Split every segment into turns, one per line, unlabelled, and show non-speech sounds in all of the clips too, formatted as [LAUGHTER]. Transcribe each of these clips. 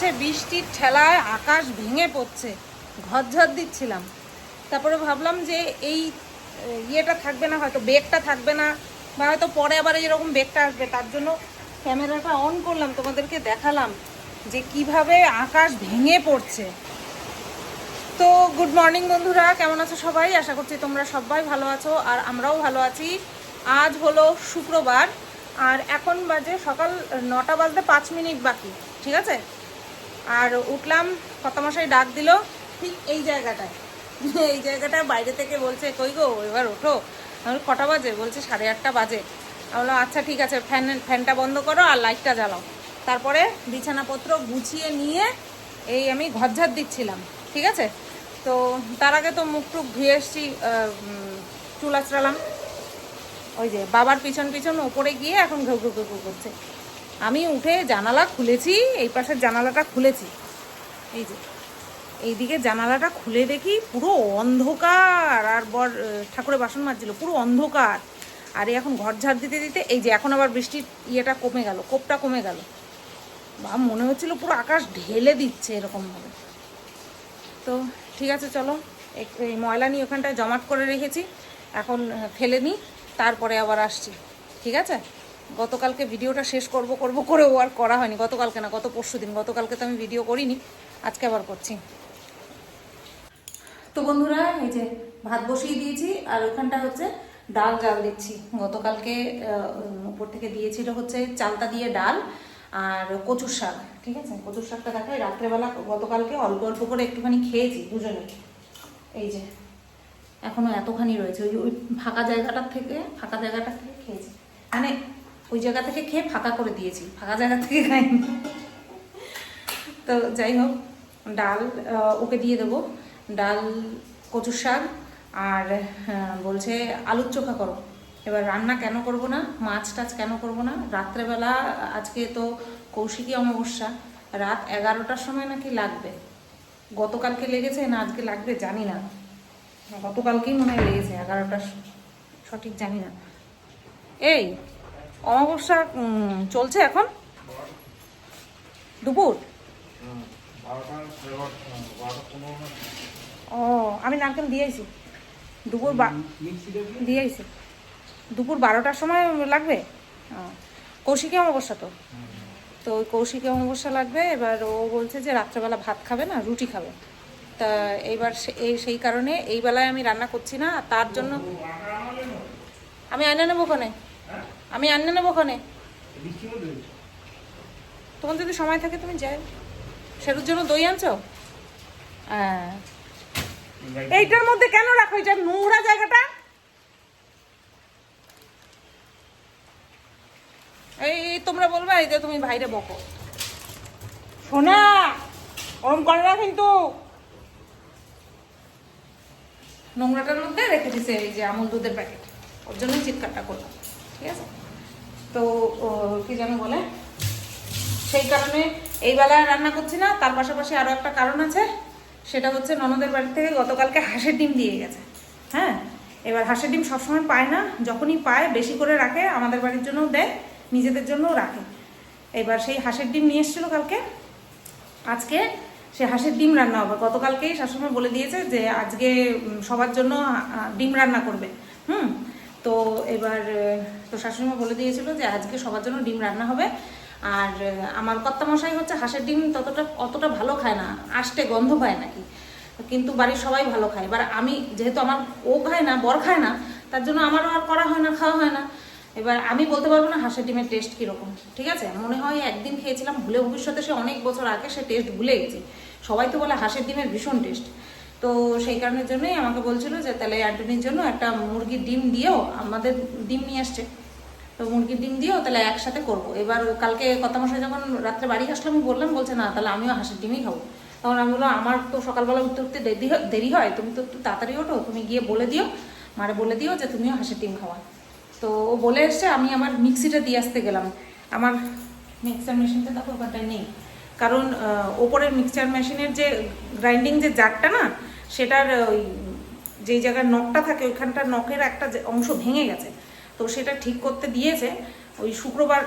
পড়ছে বৃষ্টির ঠেলায় আকাশ ভেঙে পড়ছে। ঝরঝর দিচ্ছিলাম। তারপরে ভাবলাম যে এই ইয়েটা থাকবে না, হয়তো বেগটা থাকবে না, বা হয়তো পরে আবার এরকম বেগটা আসবে। তার জন্য ক্যামেরাটা অন করলাম, তোমাদেরকে দেখালাম যে কীভাবে আকাশ ভেঙে পড়ছে। তো গুড মর্নিং বন্ধুরা, কেমন আছো সবাই? আশা করছি তোমরা সবাই ভালো আছো, আর আমরাও ভালো আছি। আজ হলো শুক্রবার, আর এখন বাজে সকাল নটা বাজতে পাঁচ মিনিট বাকি, ঠিক আছে? আর উঠলাম কতমশাই ডাক দিল, ঠিক এই জায়গাটায়। এই জায়গাটায় বাইরে থেকে বলছে, কই গো, এবার ওঠো। কটা বাজে? বলছে, সাড়ে আটটা বাজে। বললাম আচ্ছা ঠিক আছে, ফ্যান, ফ্যানটা বন্ধ করো আর লাইটটা জ্বালাও। তারপরে বিছানাপত্র গুছিয়ে নিয়ে এই আমি ঘরঝাড় দিচ্ছিলাম, ঠিক আছে? তো তার আগে তো মুখ টুক ধুয়ে এসছি চুল আঁচড়ালাম। ওই যে বাবার পিছন পিছন ওপরে গিয়ে এখন ঘেউ ঘেউ করছে। আমি উঠে জানালা খুলেছি এই পাশের জানালাটা খুলেছি। এই যে এইদিকে জানালাটা খুলে দেখি পুরো অন্ধকার আর বর আহ, ঠাকুরের বাসন মাজছিল পুরো অন্ধকার। আর এখন ঘর ঝাড় দিতে দিতে এই যে এখন আবার বৃষ্টির ইয়েটা কমে গেল কোপটা কমে গেল। বা মনে হচ্ছিল পুরো আকাশ ঢেলে দিচ্ছে এরকমভাবে। তো ঠিক আছে চলো এই ময়লা নিয়ে ওখানটায় জমাট করে রেখেছি এখন ফেলে নিই তারপরে আবার আসছি ঠিক আছে? গতকালকে ভিডিওটা শেষ করব করব করেও আর করা হয়নি। গতকালকে না, গত পরশু দিন। গতকালকে তো আমি ভিডিও করিনি, আজকে আবার করছি। তো বন্ধুরা, এই যে ভাত বসিয়ে দিয়েছি, আর ওখানটা হচ্ছে ডাল জাল দিচ্ছি। গতকালকে উপর থেকে দিয়েছিল হচ্ছে চালতা দিয়ে ডাল আর কচুর শাক, ঠিক আছে? কচুর শাকটা দেখাই, রাত্রেবেলা গতকালকে অল্প অল্প করে একটুখানি খেয়েছি দুজনে। এই যে, এখনও এতখানি রয়েছে। ওই ওই ফাঁকা জায়গাটার থেকে, ফাঁকা জায়গাটা থেকে খেয়েছি। মানে ওই জায়গা থেকে খেয়ে ফাঁকা করে দিয়েছি ফাঁকা জায়গা থেকে খাইনি। তো যাই হোক ডাল ওকে দিয়ে দেবো। ডাল কচুর শাক আর আহ, বলছে আলুর চোখা করো। এবার রান্না কেন করব না মাছ টাছ কেন করব না? রাত্রেবেলা আজকে তো কৌশিকী অমাবস্যা রাত এগারোটার সময় নাকি লাগবে? গতকালকে লেগেছে না আজকে লাগবে জানি না। গতকালকেই মনে হয় লেগেছে এগারোটার সঠিক জানি না। এই অমাবস্যা চলছে এখন? দুপুর? ও, আমি নারকেল দিয়েছি দুপুর দিয়েছি দুপুর বারোটার সময় লাগবে? কৌশিকী অমাবস্যা তো। তো ওই কৌশিকী অমাবস্যা লাগবে, এবার ও বলছে যে রাত্রেবেলা ভাত খাবে না, রুটি খাবে। তা এইবার সেই কারণে এই বেলায় আমি রান্না করছি না তার জন্য আমি আনে নেব ওখানে? আমি আনে নেব ওখানে। তোমার যদি সময় থাকে তুমি যাই। সেটার জন্য দই আনছো? হ্যাঁ। এইটার মধ্যে কেন রাখো? এটা নোংরা জায়গাটা? এই তোমরা বলবা এই যে তুমি বাইরে বকো। শোনা ওরম করে না কিন্তু। নোংরাটার মধ্যে রেখে দিছে এই যে আমুল দুধের প্যাকেট। ওর জন্যই চিৎকারটা করলাম। ঠিক আছে? তো কি যেন বলে? সেই কারণে এই বেলায় রান্না করছি না, তার পাশাপাশি আরও একটা কারণ আছে, সেটা হচ্ছে ননদের বাড়ি থেকে গতকালকে হাঁসের ডিম দিয়ে গেছে হ্যাঁ? এবার হাঁসের ডিম সবসময় পায় না, যখনই পায় বেশি করে রাখে, আমাদের বাড়ির জন্যও দেয়, নিজেদের জন্যও রাখে। এবার সেই হাঁসের ডিম নিয়ে এসেছিল কালকে, আজকে সে হাঁসের ডিম রান্না হবে। গতকালকেই শাশুড়ি বলে দিয়েছে যে, আজকে সবার জন্য ডিম রান্না করবে, হুম? তো এবার তো শাশুড়িমা বলে দিয়েছিল যে আজকে সবার জন্য ডিম রান্না হবে। আর আমার কর্তামশাই হচ্ছে হাঁসের ডিম ততটা, অতটা ভালো খায় না, আষ্টে গন্ধ পায় নাকি। কিন্তু বাড়ির সবাই ভালো খায়। এবার আমি যেহেতু আমার ও খায় না, বর খায় না, তার জন্য আমারও আর করা হয় না, খাওয়া হয় না। এবার আমি বলতে পারব না হাঁসের ডিমের টেস্ট কীরকম, ঠিক আছে? মনে হয় একদিন খেয়েছিলাম ভুলে ভবিষ্যতে সে অনেক বছর আগে সে টেস্ট ভুলে গেছে। সবাই তো বলে হাঁসের ডিমের ভীষণ টেস্ট তো সেই কারণের জন্যই আমাকে বলছিল যে, তাহলে অ্যান্টনির জন্য একটা মুরগির ডিম দিয়েও আমাদের ডিম নিয়ে আসছে। তো মুরগির ডিম দিয়েও তাহলে একসাথে করব। এবার কালকে কথা মশাই যখন রাত্রে বাড়ি আসলে, আমি বললাম, বলছে, না, তাহলে আমিও হাঁসের ডিমই খাব। তখন আমি বললাম, আমার তো সকালবেলা উঠতে উঠতে দেরি দেরি হয়, তুমি তো একটু তাড়াতাড়ি ওঠো, তুমি গিয়ে বলে দিও। মারে বলে দিও যে, তুমিও হাঁসের ডিম খাওয়া। তো ও বলে এসছে, আমি আমার মিক্সিটা দিয়ে আসতে গেলাম। আমার মিক্সার মেশিনটা দেখো, ওখানটায় নেই। কারণ ওপরের মিক্সচার মেশিনের যে, গ্রাইন্ডিং যে জারটা না সেটার, ওই, যেই জায়গার নখটা থাকে, ওইখানটার নখের একটা অংশ ভেঙে গেছে, তো সেটা ঠিক করতে দিয়েছে। ওই শুক্রবার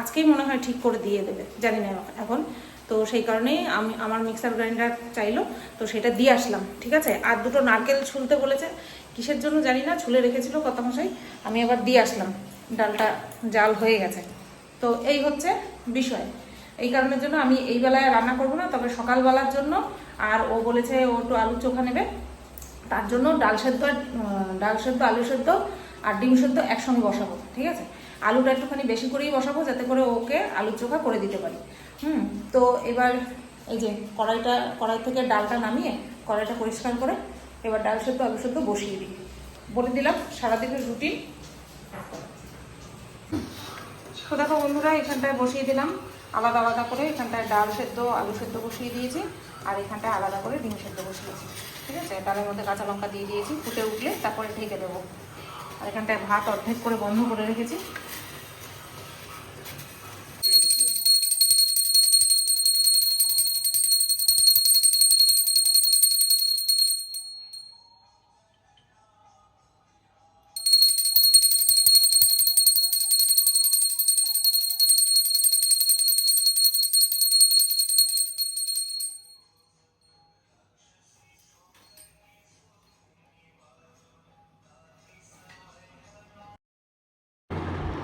আজকেই মনে হয় ঠিক করে দিয়ে দেবে, জানি না এখন। তো সেই কারণেই আমি, আমার মিক্সার গ্রাইন্ডার চাইলো, তো সেটা দিয়ে আসলাম, ঠিক আছে? আর দুটো নারকেল ছুলতে বলেছে, কিসের জন্য জানি না, ছুলে রেখেছিল কত মশাই আমি আবার দিয়ে আসলাম, ডালটা জাল হয়ে গেছে। তো এই হচ্ছে বিষয়। এই কারণের জন্য আমি এই বেলায় রান্না করব না, তবে সকালবেলার জন্য। আর ও বলেছে ও একটু আলু চোখা নেবে। তার জন্য ডাল সেদ্ধ ডাল সেদ্ধ, আলু সেদ্ধ আর ডিম সেদ্ধ একসঙ্গে বসাবো, ঠিক আছে? আলুটা একটুখানি বেশি করেই বসাবো, যাতে করে ওকে আলুর চোখা করে দিতে পারি। হুম, তো এবার এই যে কড়াইটা, কড়াই থেকে ডালটা নামিয়ে কড়াইটা পরিষ্কার করে এবার ডাল সেদ্ধ, আলু সেদ্ধ বসিয়ে দিই। বলে দিলাম, সারাদিনের রুটিন। তো দেখো বন্ধুরা, এখানটায় বসিয়ে দিলাম। আলাদা আলাদা করে এখানটায় ডাল সেদ্ধ, আলু সেদ্ধ বসিয়ে দিয়েছি, আর এখানটায় আলাদা করে ডিম সেদ্ধ বসিয়েছি। ঠিক আছে? ডালের মধ্যে কাঁচা লঙ্কা দিয়ে দিয়েছি, ফুটে উঠলে তারপরে ঢেকে দেবো। আর এখানটায় ভাত অর্ধেক করে বন্ধ করে রেখেছি।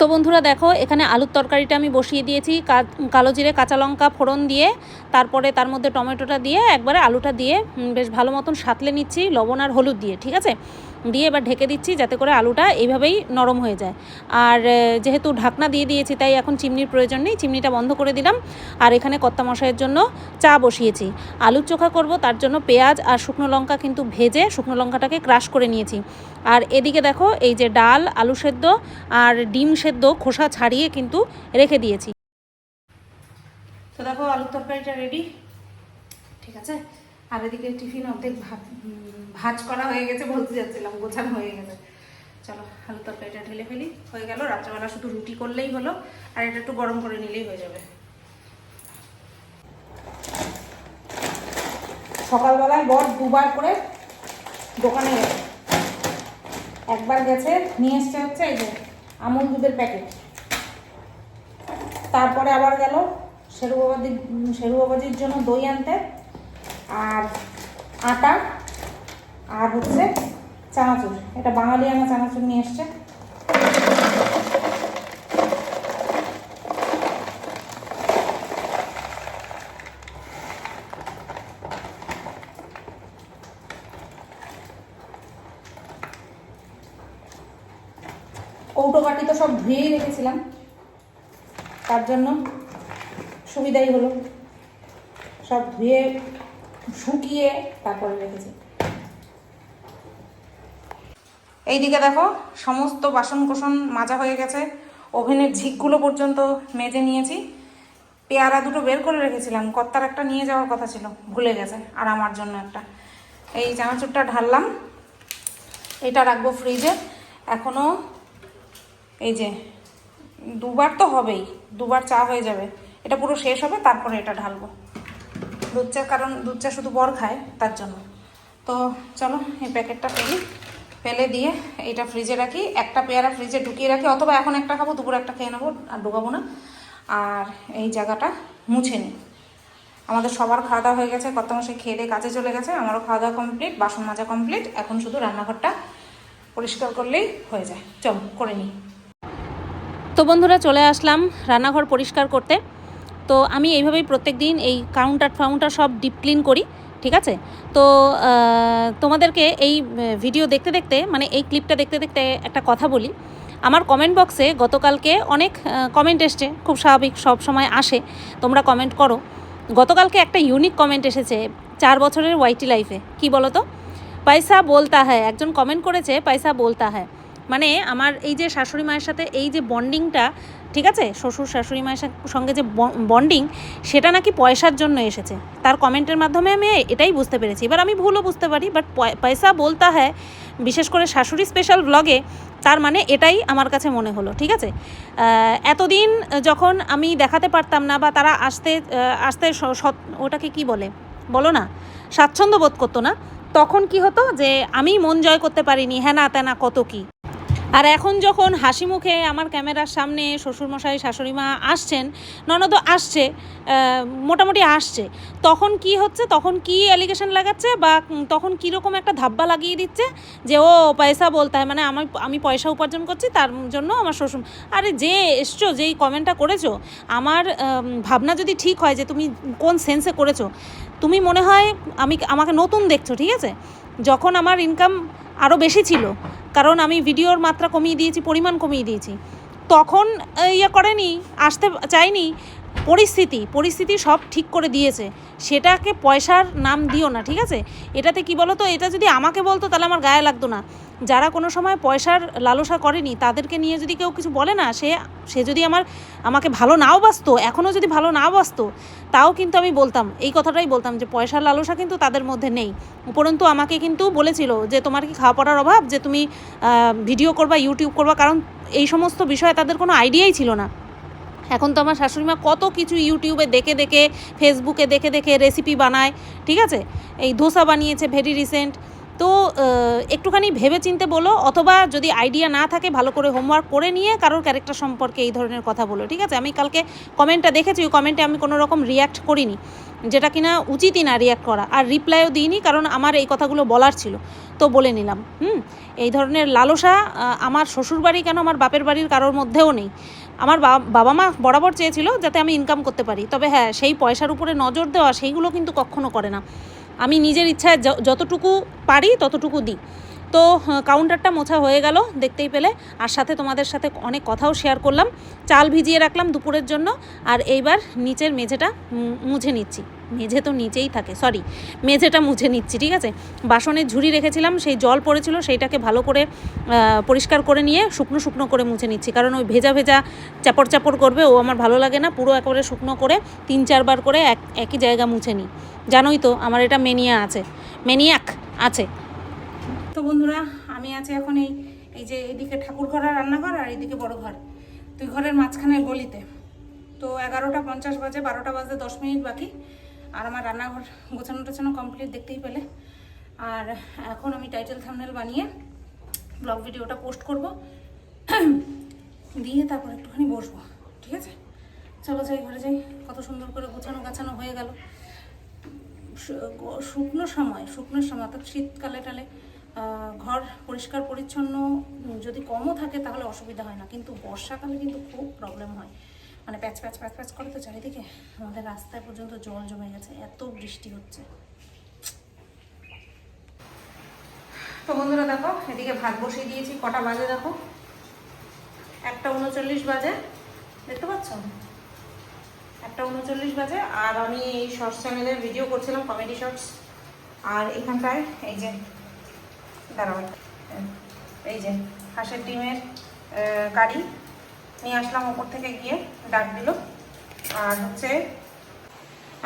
তো বন্ধুরা দেখো, এখানে আলুর তরকারিটা আমি বসিয়ে দিয়েছি কালো জিরে, কাঁচা লঙ্কা ফোড়ন দিয়ে, তারপরে তার মধ্যে টমেটোটা দিয়ে, একবারে আলুটা দিয়ে বেশ ভালো মতন সাঁতলে নিচ্ছি, লবণ আর হলুদ দিয়ে, ঠিক আছে? দিয়ে এবার ঢেকে দিচ্ছি যাতে করে আলুটা এইভাবেই নরম হয়ে যায়। আর যেহেতু ঢাকনা দিয়ে দিয়েছি, তাই এখন চিমনির প্রয়োজন নেই। চিমনিটা বন্ধ করে দিলাম। আর এখানে কত্তা মশাইয়ের জন্য চা বসিয়েছি। আলুর চোখা করব, তার জন্য পেঁয়াজ আর শুকনো লঙ্কা কিন্তু ভেজে শুকনো লঙ্কাটাকে ক্রাশ করে নিয়েছি। আর এদিকে দেখো, এই যে ডাল, আলু সেদ্ধ আর ডিম সেদ্ধ খোসা ছাড়িয়ে কিন্তু রেখে দিয়েছি।
তো দেখো, আলুর তরকারিটা রেডি ঠিক আছে? আর এদিকে টিফিন অর্ধেক ভাজ করা হয়ে গেছে বলতে যাচ্ছিলাম, গোছানো হয়ে গেছে। চলো, আলুর তরকারিটা ঢেলে ফেলি। হয়ে গেল, রাত্রেবেলা শুধু রুটি করলেই হলো, আর এটা একটু গরম করে নিলেই হয়ে যাবে। সকালবেলায় বর দুবার করে দোকানে গেছে। একবার গেছে, নিয়ে এসছে হচ্ছে এই যে আমুল দুধের প্যাকেট। তারপরে আবার গেল শেরু বাবাদি শেরু বাবাজির জন্য দই আনতে। আর আটা, আর হচ্ছে চানাচুর। এটা বাঙালি আনা চানাচুর নিয়ে এসছে। কৌটো বাটি তো সব ধুয়েই রেখেছিলাম। তার জন্য সুবিধাই হলো। সব ধুয়ে শুকিয়ে তারপরে রেখেছি। এইদিকে দেখো, সমস্ত বাসন কোসন মাজা হয়ে গেছে। ওভেনের ঝিকগুলো পর্যন্ত মেজে নিয়েছি। পেয়ারা দুটো বের করে রেখেছিলাম। কর্তার একটা নিয়ে যাওয়ার কথা ছিল, ভুলে গেছে, আর আমার জন্য একটা। এই চানাচুরটা ঢাললাম, এটা রাখব ফ্রিজে। এখনও এই যে, দুবার তো হবেই, দুবার চা হয়ে যাবে। এটা পুরো শেষ হবে, তারপরে এটা ঢালবো। দুধ চা, কারণ দুধ চা শুধু বর খায় তার জন্য। তো চলো, এই প্যাকেটটা ফেলি ফেলে দিয়ে এটা ফ্রিজে রাখি। একটা পেয়ারা ফ্রিজে ঢুকিয়ে রাখি, অথবা এখন একটা খাব, দুপুরে একটা খেয়ে নেব, আর ঢুকাবো না। আর এই জায়গাটা মুছে নিই আমাদের সবার খাওয়া দাওয়া হয়ে গেছে কত মাসে খেয়ে দিয়ে কাজে চলে গেছে, আমারও খাওয়া দাওয়া কমপ্লিট, বাসন মাজা কমপ্লিট। এখন শুধু রান্নাঘরটা পরিষ্কার করলেই হয়ে যায়। চল, করে নিই
তো বন্ধুরা, চলে আসলাম রান্নাঘর পরিষ্কার করতে। তো আমি এইভাবেই প্রত্যেক দিন এই কাউন্টার ফাউন্টার সব ডিপ ক্লিন করি, ঠিক আছে? তো তোমাদেরকে এই ভিডিও দেখতে দেখতে মানে এই ক্লিপটা দেখতে দেখতে একটা কথা বলি। আমার কমেন্ট বক্সে গতকালকে অনেক কমেন্ট এসছে, খুব স্বাভাবিক, সব সময় আসে, তোমরা কমেন্ট করো। গতকালকে একটা ইউনিক কমেন্ট এসেছে চার বছরের ওয়াইটি লাইফে কি বলো তো পয়সা বলতা হ্যায়, একজন কমেন্ট করেছে পয়সা বলতা হ্যায়। মানে আমার এই যে শাশুড়ি মায়ের সাথে এই যে বন্ডিংটা ঠিক আছে? শ্বশুর, শাশুড়ি মায়ের সঙ্গে যে বন্ডিং সেটা নাকি পয়সার জন্য এসেছে। তার কমেন্টের মাধ্যমে আমি এটাই বুঝতে পেরেছি। এবার আমি ভুলও বুঝতে পারি বাট পয়সা বলতা হয়, বিশেষ করে শাশুড়ি স্পেশাল ব্লগে তার মানে এটাই আমার কাছে মনে হলো, ঠিক আছে? এতদিন যখন আমি দেখাতে পারতাম না বা তারা আসতে আসতে ওটাকে কি বলে? বলো না, স্বাচ্ছন্দ্য বোধ করতো না। তখন কি হতো যে, আমি মন জয় করতে পারিনি হ্যাঁ না ত্যানা কত কি? আর এখন যখন হাসি মুখে আমার ক্যামেরার সামনে শ্বশুরমশাই, শাশুড়িমা আসছেন ননদ আসছে মোটামুটি আসছে, তখন কি হচ্ছে? তখন কি অ্যালিগেশন লাগাচ্ছে বা তখন কীরকম একটা ধাব্বা লাগিয়ে দিচ্ছে যে, ও, পয়সা বলতে হয়। মানে আমি আমি পয়সা উপার্জন করছি, তার জন্য আমার শ্বশুর, আরে যে এসছো, যেই কমেন্টটা করেছ, আমার ভাবনা যদি ঠিক হয় যে, তুমি কোন সেন্সে করেছ? তুমি মনে হয়, আমি, আমাকে নতুন দেখছ, ঠিক আছে? যখন আমার ইনকাম আরও বেশি ছিল। কারণ আমি ভিডিওর মাত্রা কমিয়ে দিয়েছি, পরিমাণ কমিয়ে দিয়েছি। তখন ইয়ে করেনি, আসতে চাইনি। পরিস্থিতি পরিস্থিতি সব ঠিক করে দিয়েছে। সেটাকে পয়সার নাম দিও না, ঠিক আছে? এটাতে কি বলো তো এটা যদি আমাকে বলতো, তাহলে আমার গায়ে লাগতো না। যারা কোনো সময় পয়সার লালসা করেনি, তাদেরকে নিয়ে যদি কেউ কিছু বলে না, সে সে যদি আমার, আমাকে ভালো নাও বাসতো এখনও যদি ভালো না বাসতো, তাও কিন্তু আমি বলতাম। এই কথাটাই বলতাম যে, পয়সার লালসা কিন্তু তাদের মধ্যে নেই। উপরন্তু আমাকে কিন্তু বলেছিল যে, তোমার কি খাওয়া পড়ার অভাব? যে, তুমি ভিডিও করবা, ইউটিউব করবা? কারণ এই সমস্ত বিষয়ে তাদের কোনো আইডিয়াই ছিল না। এখন তো আমার শাশুড়িমা কত কিছু ইউটিউবে দেখে দেখে ফেসবুকে দেখে দেখে রেসিপি বানায়, ঠিক আছে? এই ধোসা বানিয়েছে ভেরি রিসেন্ট তো একটুখানি ভেবে চিনতে বলো, অথবা যদি আইডিয়া না থাকে, ভালো করে হোমওয়ার্ক করে নিয়ে কারোর ক্যারেক্টার সম্পর্কে এই ধরনের কথা বলো, ঠিক আছে? আমি কালকে কমেন্টটা দেখেছি, ওই কমেন্টে আমি কোনো রকম রিয়াক্ট করিনি, যেটা কিনা উচিতই না রিয়াক্ট করা, আর রিপ্লাইও দিইনি, কারণ আমার এই কথাগুলো বলার ছিল। তো বলে নিলাম, হুম? এই ধরনের লালসা আমার শ্বশুরবাড়ি কেন আমার বাপের বাড়ির কারোর মধ্যেও নেই। আমার বাবা মা বরাবর চেয়েছিল যাতে আমি ইনকাম করতে পারি। তবে হ্যাঁ সেই পয়সার উপরে নজর দেওয়া সেইগুলো কিন্তু কখনো করে না। আমি নিজের ইচ্ছায় যতটুকু পারি ততটুকু দিই। তো হ্যাঁ, কাউন্টারটা মোছা হয়ে গেল দেখতেই পেলে। আর সাথে তোমাদের সাথে অনেক কথাও শেয়ার করলাম। চাল ভিজিয়ে রাখলাম দুপুরের জন্য। আর এইবার নিচের মেঝেটা মুছে নিচ্ছি। মেঝে তো নিচেই থাকে সরি মেঝেটা মুছে নিচ্ছি, ঠিক আছে? বাসনের ঝুড়ি রেখেছিলাম, সেই জল পড়েছিল, সেইটাকে ভালো করে পরিষ্কার করে নিয়ে শুকনো শুকনো করে মুছে নিচ্ছি, কারণ ওই ভেজা ভেজা চাপড় চাপড় করবে, ও আমার ভালো লাগে না, পুরো একেবারে শুকনো করে তিন চারবার করে এক, একই জায়গা মুছে নিই। জানোই তো, আমার এটা মেনিয়া আছে, মেনিয়াক আছে।
তো বন্ধুরা, আমি আছি এখন এই এই যে এদিকে ঠাকুর ঘর আর রান্নাঘর আর এইদিকে বড় ঘর। দুই ঘরের মাঝখানের গলিতে। তো এগারোটা পঞ্চাশ বাজে, বারোটা বাজে দশ মিনিট বাকি। আর আমার রান্নাঘর গোছানো টোছানো কমপ্লিট দেখতেই পেলে। আর এখন আমি টাইটেল থামনেল বানিয়ে ব্লগ ভিডিওটা পোস্ট করব। দিয়ে তারপর একটুখানি বসবো, ঠিক আছে? চলো যাই, ঘরে যাই। কত সুন্দর করে গোছানো গাছানো হয়ে গেল। শুকনো সময় শুকনো সময়, অর্থাৎ শীতকালে টালে ঘর পরিষ্কার পরিচ্ছন্ন, যদি কমও থাকে তাহলে অসুবিধা হয় না। কিন্তু বর্ষাকালে কিন্তু খুব প্রবলেম হয়। মানে প্যাচ প্যাচ প্যাচ প্যাচ করে তো চারিদিকে। আমাদের রাস্তায় পর্যন্ত জল জমে গেছে, এত বৃষ্টি হচ্ছে। তো বন্ধুরা দেখো, এদিকে ভাত বসিয়ে দিয়েছি, কটা বাজে দেখো? একটা উনচল্লিশ বাজে, দেখতে পাচ্ছ? একটা উনচল্লিশ বাজে, আর আমি এই শর্টস চ্যানেলের ভিডিও করছিলাম কমেডি শর্টস আর এখানটায়, এই যে, দাঁড়াও এই যে হাঁসের ডিমের কারি। নিয়ে আসলাম ওপর থেকে গিয়ে ডাক দিল। আর হচ্ছে,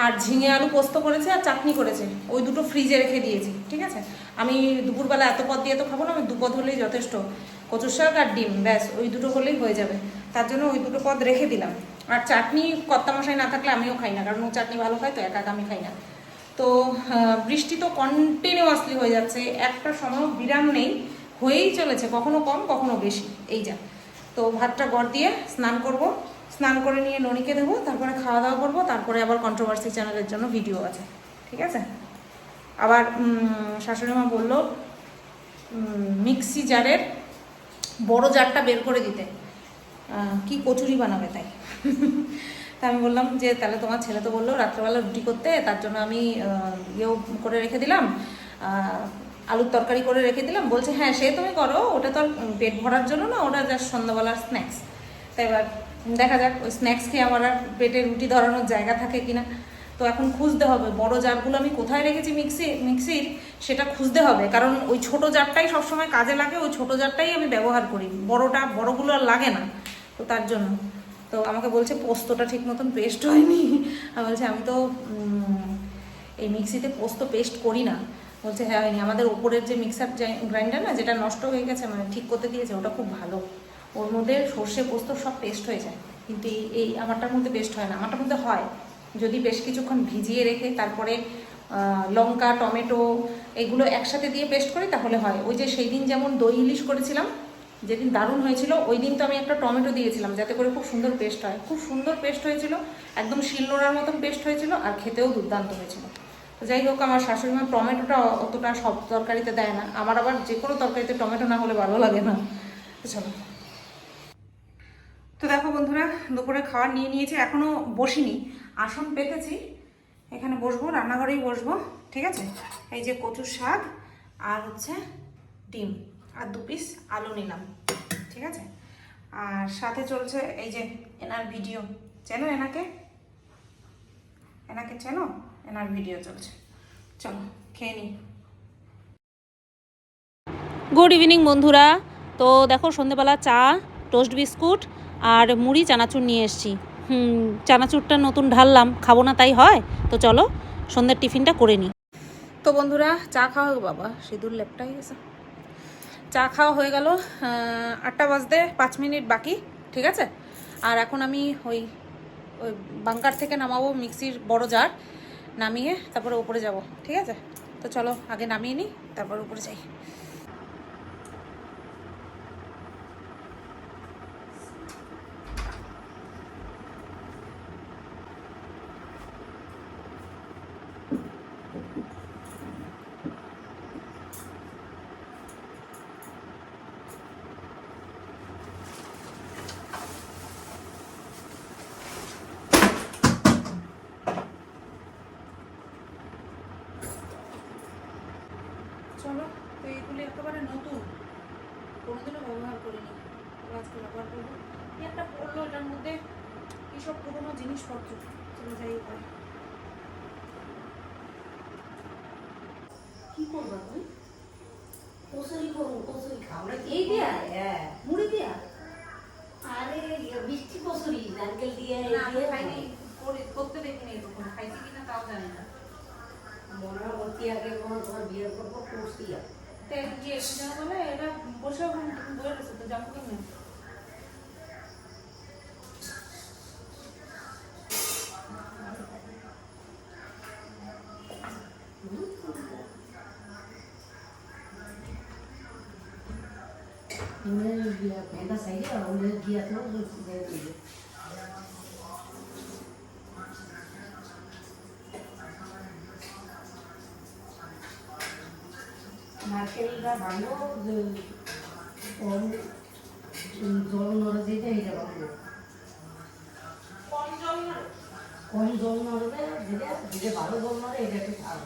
আর ঝিঙে আলু পোস্ত করেছে আর চাটনি করেছে। ওই দুটো ফ্রিজে রেখে দিয়েছি, ঠিক আছে? আমি দুপুরবেলা এত পদ দিয়ে তো খাব না, আমি দুপদ হলেই যথেষ্ট। কচুর শাক আর ডিম, ব্যাস, ওই দুটো হলেই হয়ে যাবে। তার জন্য ওই দুটো পদ রেখে দিলাম। আর চাটনি কর্তা মশাই না থাকলে আমিও খাই না, কারণ ও চাটনি ভালো খায়, তো একা আমি খাই না। তো বৃষ্টি তো কন্টিনিউয়াসলি হয়ে যাচ্ছে, একটা সময় বিরাম নেই, হয়েই চলেছে, কখনো কম, কখনো বেশি। এই যা। তো ভাতটা গড় দিয়ে স্নান করব। স্নান করে নিয়ে ননিকে দেবো, তারপরে খাওয়া দাওয়া করব, তারপরে আবার কন্ট্রোভার্সি চ্যানেলের জন্য ভিডিও আছে, ঠিক আছে? আবার শাশুড়ি মা বলল মিক্সি জারের বড় জারটা বের করে দিতে। কি কচুরি বানাবে তাই? তা আমি বললাম যে, তাহলে তোমার ছেলে তো বলল, রাত্রেবেলা রুটি করতে, তার জন্য আমি ইয়েও করে রেখে দিলাম। আলুর তরকারি করে রেখে দিলাম। বলছে হ্যাঁ সে তুমি করো। ওটা তো পেট ভরার জন্য না, ওটা জাস্ট সন্ধ্যাবেলার স্ন্যাক্স তাই এবার দেখা যাক, ওই স্ন্যাক্স খেয়ে আমার আর পেটে রুটি ধরানোর জায়গা থাকে কিনা। তো এখন খুঁজতে হবে, বড় জারগুলো আমি কোথায় রেখেছি মিক্সি মিক্সির সেটা খুঁজতে হবে। কারণ ওই ছোট জারটাই সবসময় কাজে লাগে, ওই ছোট জারটাই আমি ব্যবহার করি। বড়টা, বড়গুলো আর লাগে না, তো তার জন্য। তো আমাকে বলছে, পোস্তটা ঠিক মতন পেস্ট হয়নি। [LAUGHS] আমি বলছি, আমি তো এই মিক্সিতে পোস্ত পেস্ট করি না। বলছে হ্যাঁ হয়নি। আমাদের ওপরের যে মিক্সার গ্রাইন্ডার না, যেটা নষ্ট হয়ে গেছে মানে ঠিক করতে দিয়েছে ওটা খুব ভালো। ওর মধ্যে সর্ষে পোস্ত সব পেস্ট হয়ে যায়। কিন্তু এই এই আমারটার মধ্যে পেস্ট হয় না। আমারটার মধ্যে হয়। যদি বেশ কিছুক্ষণ ভিজিয়ে রেখে তারপরে লঙ্কা, টমেটো এগুলো একসাথে দিয়ে পেস্ট করি, তাহলে হয়। ওই যে সেই দিন যেমন দই ইলিশ করেছিলাম, যেদিন দারুণ হয়েছিল, ওই দিন তো আমি একটা টমেটো দিয়েছিলাম, যাতে করে খুব সুন্দর পেস্ট হয়। খুব সুন্দর পেস্ট হয়েছিল, একদম শিলনোড়ার মতন পেস্ট হয়েছিল, আর খেতেও দুর্দান্ত হয়েছিল। যাই হোক, আমার শাশুড়ি মা টমেটোটা অতটা সব তরকারিতে দেয় না। আমার আবার যে কোনো তরকারিতে টমেটো না হলে ভালো লাগে না। চলো। তো দেখো বন্ধুরা দুপুরে খাবার নিয়ে নিয়েছি, এখনও বসিনি। আসন পেতেছি, এখানে বসবো, রান্নাঘরেই বসবো, ঠিক আছে? এই যে কচুর শাক আর হচ্ছে ডিম, আর দু পিস আলু নিলাম, ঠিক আছে? আর সাথে চলছে এই যে এনার ভিডিও। চেনো এনাকে? এনাকে চেনো? এনার ভিডিও চলছে। চলো খেয়ে নিই।
গুড ইভিনিং বন্ধুরা। তো দেখো সন্ধেবেলা চা টোস্ট বিস্কুট আর মুড়ি চানাচুর নিয়ে এসেছি। হুম চানাচুরটা নতুন ঢাললাম। খাব না তাই হয়? তো চলো সন্ধ্যের টিফিনটা করে নিই।
তো বন্ধুরা চা খাওয়া বাবা সিঁদুর লেপটাই গেছে। চা খাওয়া হয়ে গেল আটটা বাজতে পাঁচ মিনিট বাকি ঠিক আছে? আর এখন আমি ওই ওই বাংকার থেকে নামাবো মিক্সির বড় জার নামিয়ে তারপরে উপরে যাব ঠিক আছে? তো চলো আগে নামিয়ে নিই তারপর উপরে যাই চলো তো এইগুলি একেবারে নতুন কোনোদিনও ব্যবহার করিনি তো আজকে ব্যবহার করব কি একটা পড়ল এটার মধ্যে কী সব পুরোনো জিনিসপত্র চলে যাই উপরে কি করবা তুমি
কচুরি করব কচুরি খাও
এই দিয়া?
হ্যাঁ
মুড়ি দিয়া
আরে মিষ্টি কচুরি নারকেল দিয়ে
না আমি খাইনি। করে- করতে দেখিনি কখনো খাইছি কিনা তাও জানি না।
মনে অতি আগে কোনো তোমার বিয়ের করব করছি
বলে এটা বসে রয়েছে তো যাব কেমনে
নারকেলটা ভালো কম জল নড়ে এটা ভালো
কম জল
কম জল নড়বে যেটা যেটা ভালো জল নড়ে এটা একটু ভালো।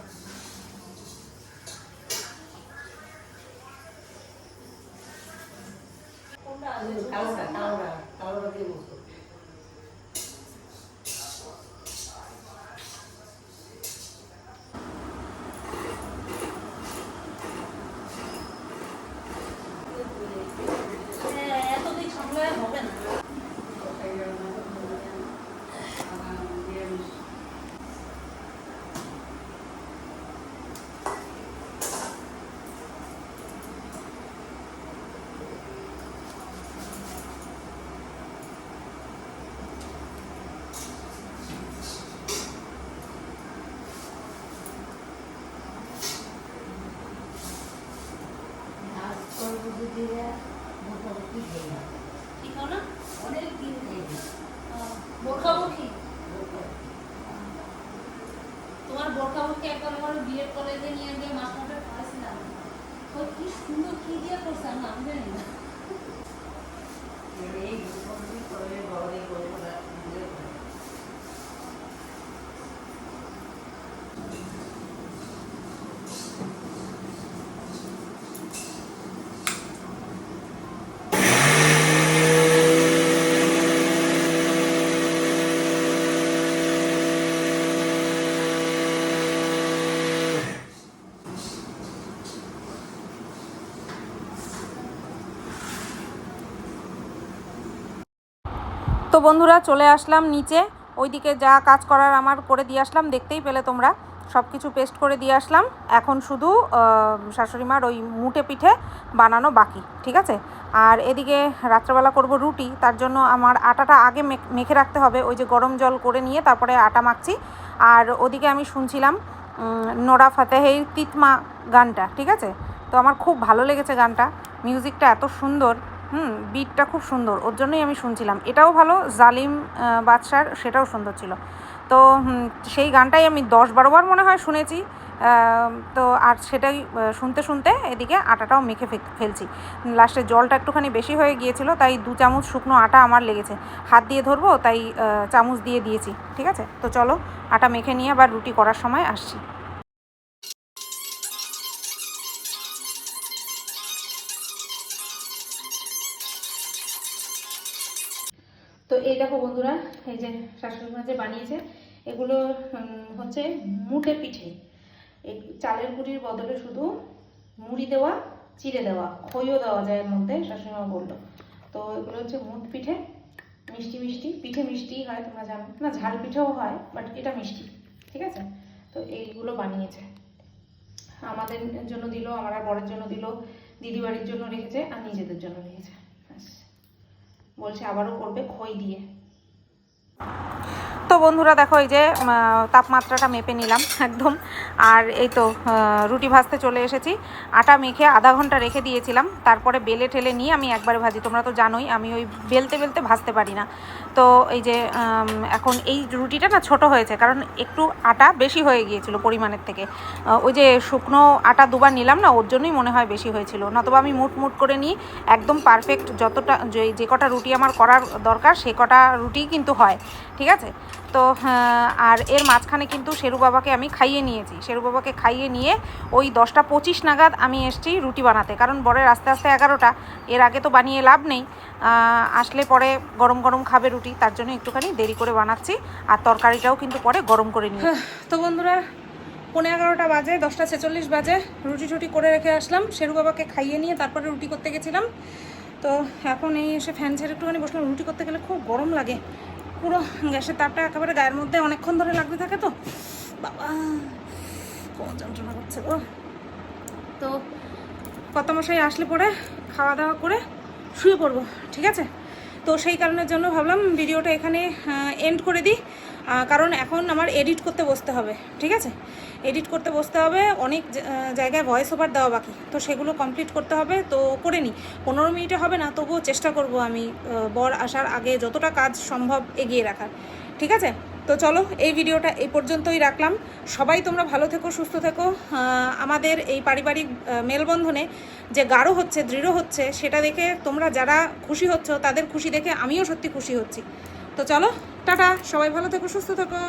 Yeah. বন্ধুরা চলে আসলাম নিচে। ওইদিকে যা কাজ করার আমার করে দিয়ে আসলাম দেখতেই পেলে তোমরা। সব কিছু পেস্ট করে দিয়ে আসলাম। এখন শুধু আহ, শাশুড়ি মার ওই মুটে পিঠে বানানো বাকি ঠিক আছে? আর এদিকে রাত্রেবেলা করব রুটি তার জন্য আমার আটাটা আগে মেখে রাখতে হবে। ওই যে গরম জল করে নিয়ে তারপরে আটা মাখছি। আর ওদিকে আমি শুনছিলাম নোরা ফাতেহের তিতমা গানটা ঠিক আছে? তো আমার খুব ভালো লেগেছে গানটা। মিউজিকটা এত সুন্দর। হুম বিটটা খুব সুন্দর। ওর জন্যই আমি শুনছিলাম। এটাও ভালো, জালিম বাদশার, সেটাও সুন্দর ছিল। তো সেই গানটাই আমি দশ বারোবার মনে হয় শুনেছি। তো আর সেটাই শুনতে শুনতে এদিকে আটাটাও মেখে ফেলছি। লাস্টে জলটা একটুখানি বেশি হয়ে গিয়েছিল, তাই দু চামচ শুকনো আটা আমার লেগেছে। হাত দিয়ে ধরবো, তাই চামচ দিয়ে দিয়েছি, ঠিক আছে? তো চলো, আটা মেখে নিয়ে আবার রুটি করার সময় আসছি। দেখো বন্ধুরা, এই যে শাশুড়ি যে বানিয়েছে, এগুলো হচ্ছে মুটে পিঠে। এই চালের গুঁড়ির বদলে শুধু মুড়ি দেওয়া, চিড়ে দেওয়া, খইও দেওয়া যায় এর মধ্যে, শাশুড়ি মা বলল। তো এগুলো হচ্ছে মুট পিঠে, মিষ্টি মিষ্টি, পিঠে মিষ্টি হয়, তোমরা জানো। না, ঝাল পিঠেও হয় বাট এটা মিষ্টি, ঠিক আছে? তো এইগুলো বানিয়েছে। আমাদের জন্য দিল, আমার বরের জন্য দিল দিদি বাড়ির জন্য রেখেছে, আর নিজেদের জন্য রেখেছে। বলছে আবারও করবে খই দিয়ে। তো বন্ধুরা দেখো এই যে তাপমাত্রাটা মেপে নিলাম [LAUGHS] একদম। আর এই তো রুটি ভাজতে চলে এসেছি। আটা মেখে আধা ঘণ্টা রেখে দিয়েছিলাম। তারপরে বেলে ঠেলে নিয়ে আমি একবারে ভাজি। তোমরা তো জানোই, আমি ওই বেলতে বেলতে ভাজতে পারি না। তো এই যে এখন এই রুটিটা না ছোট হয়েছে, কারণ একটু আটা বেশি হয়ে গিয়েছিল পরিমাণের থেকে। ওই যে শুকনো আটা দুবার নিলাম না, ওর জন্যই মনে হয় বেশি হয়েছিল। নতবা আমি মুট মুট করে নিই, একদম পারফেক্ট যতটা যে কটা রুটি আমার করার দরকার, সে কটা রুটিই কিন্তু হয়। ঠিক আছে? তো আর এর মাঝখানে কিন্তু শেরু বাবাকে আমি খাইয়ে নিয়েছি। শেরু বাবাকে খাইয়ে নিয়ে ওই দশটা পঁচিশ নাগাদ আমি এসেছি রুটি বানাতে। কারণ বরের আস্তে আস্তে এগারোটা। এর আগে তো বানিয়ে লাভ নেই। আসলে পরে গরম গরম খাবে রুটি, তার জন্য একটুখানি দেরি করে বানাচ্ছি। আর তরকারিটাও কিন্তু পরে গরম করে নিই তো বন্ধুরা পনেরো এগারোটা বাজে, দশটা ছেচল্লিশ বাজে, রুটি টুটি করে রেখে আসলাম। শেরু বাবাকে খাইয়ে নিয়ে তারপরে রুটি করতে গেছিলাম। তো এখন এই এসে ফ্যান ছেড়ে একটুখানি বসলাম। রুটি করতে গেলে খুব গরম লাগে। পুরো গ্যাসের তাপটা একেবারে গায়ের মধ্যে অনেকক্ষণ ধরে লাগতে থাকে তো। বাবা যন্ত্রণা করছে গো। তো কত মশাই আসলে পরে খাওয়া দাওয়া করে শুয়ে পড়ব, ঠিক আছে? তো সেই কারণের জন্য ভাবলাম ভিডিওটা এখানে এন্ড করে দিই। কারণ এখন আমার এডিট করতে বসতে হবে, ঠিক আছে? এডিট করতে বসতে হবে, অনেক জায়গায় ভয়েস ওভার দেওয়া বাকি। তো সেগুলো কমপ্লিট করতে হবে, তো করে নিই। পনেরো মিনিটে হবে না, তবুও চেষ্টা করব আমি বর আসার আগে যতটা কাজ সম্ভব এগিয়ে রাখার। ঠিক আছে? তো চলো, এই ভিডিওটা এই পর্যন্তই রাখলাম। সবাই তোমরা ভালো থেকো, সুস্থ থেকো। আমাদের এই পারিবারিক মেলবন্ধনে যে গাঢ় হচ্ছে, দৃঢ় হচ্ছে, সেটা দেখে তোমরা যারা খুশি হচ্ছ, তাদের খুশি দেখে আমিও সত্যি খুশি হচ্ছি। তো চলো, টাটা! সবাই ভালো থেকো, সুস্থ থেকো!